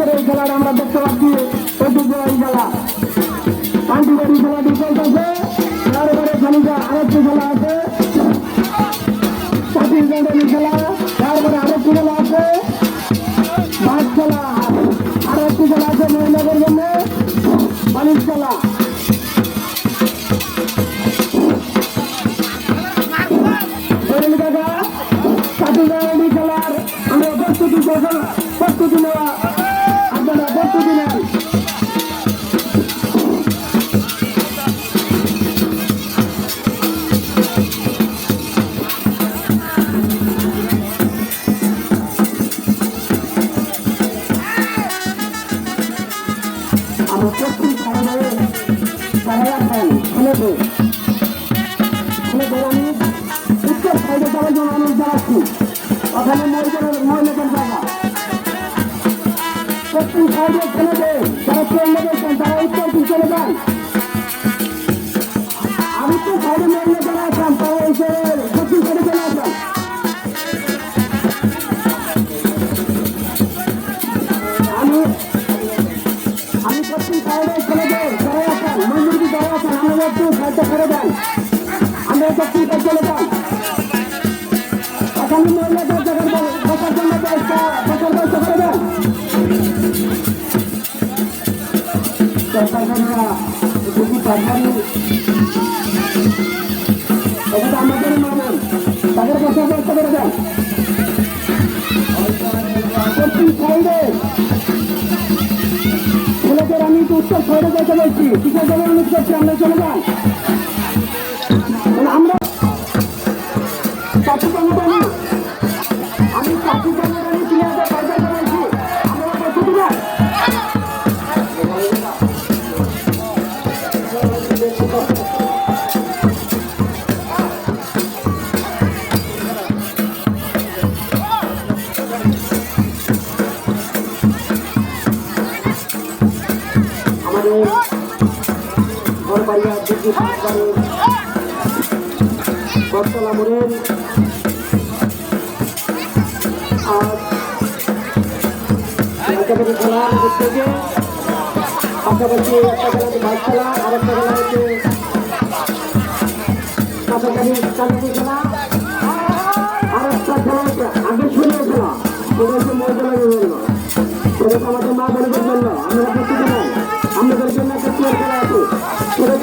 আজকের এই খেলাটা আমরা দেখতে পাচ্ছি ঐতিহ্যবাহী খেলা পান্ডিবাড়ি খেলাটি চলতেছে। তারপরে খানিকা আরেকটি খেলা আছে। ছাত্রীদের খেলা তারপরে আরেকটি খেলা আছে। মাছ খেলা আরেকটি খেলা আছে মহিলাদের জন্য বাণিজ্য খেলা প্রস্তুতি নেওয়া ওখানে মহিলাদের জায়গা প্রস্তুত সাইডে খুলে দেয় যারা ট্রেন লেগেছেন তারা উত্তর দিকে চলে যান আমি তো সাইডে মহিলা যারা আছেন ওখানে মহিলাদের জায়গার বসার জন্য ব্যবস্থা বসার ব্যবস্থা করে দেন এটা আমাদের মামন তাদের বসার ব্যবস্থা করে দেন প্রতি সাইডে আমি একটু উত্তর সাইডে যেতে বলছি আমরা চলে যান আমরা আমাদের ঘর বাড়িয়া বিদ্যুৎ সরকারের বটতলা মোড়ের আর একেবারে খেলা যে পাশাপাশি একটা খেলা বাইক খেলা আর একটা খেলা হচ্ছে কাছাকাছি কাছাকাছি খেলা আর একটা খেলা হচ্ছে আগে শুরু খেলা সেটা হচ্ছে সেটা আমাদের মা বোনদের জন্য আমরা আমাদের জন্য একটা প্লেয়ার খেলা আছে সেটা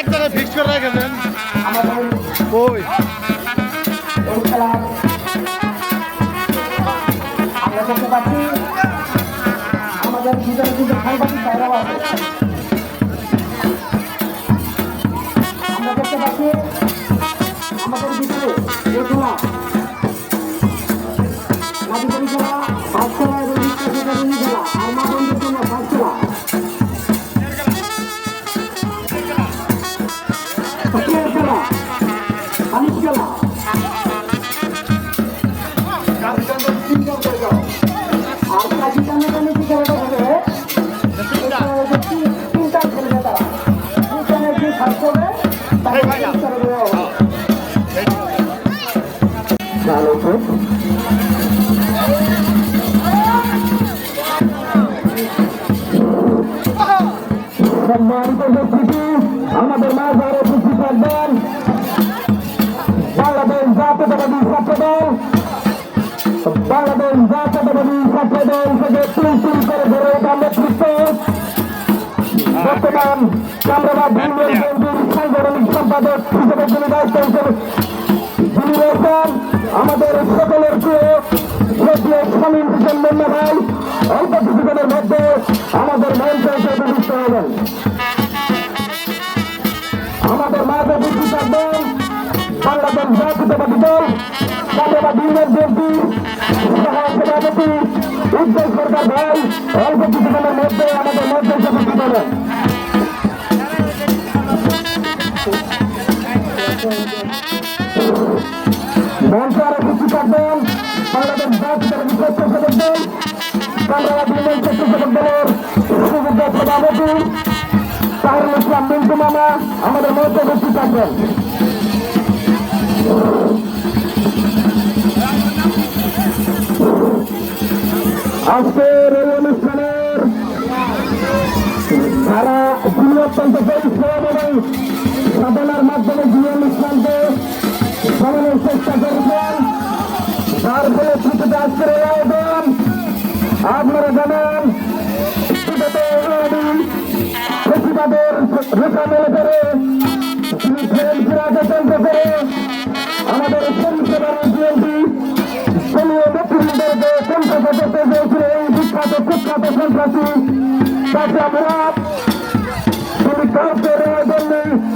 একজনে ফিক্স করে রেখেছেন। আমাদের কই? আমাদের ভিতরে কিন্তু সাংবাদিক ভাইরাও আছে খেলা বাণিজ্য খেলা আর কাজী কানে কানে কি খেলাটা হবে এটা হচ্ছে তিন- তিনটা খেলবে তারা তিনজনের যে ফার্স্ট হবে তাকে পুরস্কার দেওয়া হবে। ভালো তো। সম্মানিত আমাদের মাঝে আরও থাকবেন বাংলাদেশ জাতীয়তাবাদী ছাত্র দল বাংলাদেশ জাতীয়তাবাদী ছাত্র দল থেকে তুল তুল করে ধরে ওঠা নেতৃত্ব বর্তমান কামরাবাদ ইউনিয়ন বিএনপির সাংগঠনিক সম্পাদক হিসেবে যিনি দায়িত্ব হিসেবে যিনি রয়েছেন আমাদের সকলের প্রিয় বাংলাদেশ জাতীয়তাবাদী দল ধন্যবাদ ইউনিয়ন বিএনপি সভাপতি উজ্জ্বল সরকার ভাই অল্প কিছুক্ষণের মধ্যে আমাদের মধ্যে উপস্থিত হবেন মঞ্চে আরও কিছু থাকবেন বাংলাদেশ জাতীয়তাবাদী স্বেচ্ছাসেবক দল, বাংলাদেশ ইউনিয়ন স্বেচ্ছাসেবক দলের সভাপতি তাহিরুল ইসলাম মিন্টু আমাদের মধ্যে থাকবেন। আজকের এই অনুষ্ঠানের তারা যিনি অত্যন্ত পরিশ্রম সাধনার মাধ্যমে যিনি অনুষ্ঠানকে সমানের চেষ্টা করেছেন। তার ফলে ছুটিতে আজকের এই আয়োজন। আপনারা জানেন প্রতিবাদের রেখা মেলে করে তিনি ফেরেন করে করতে চেয়েছিল এই বিখ্যাত কুখ্যাত সন্ত্রাসী তাকে আমরা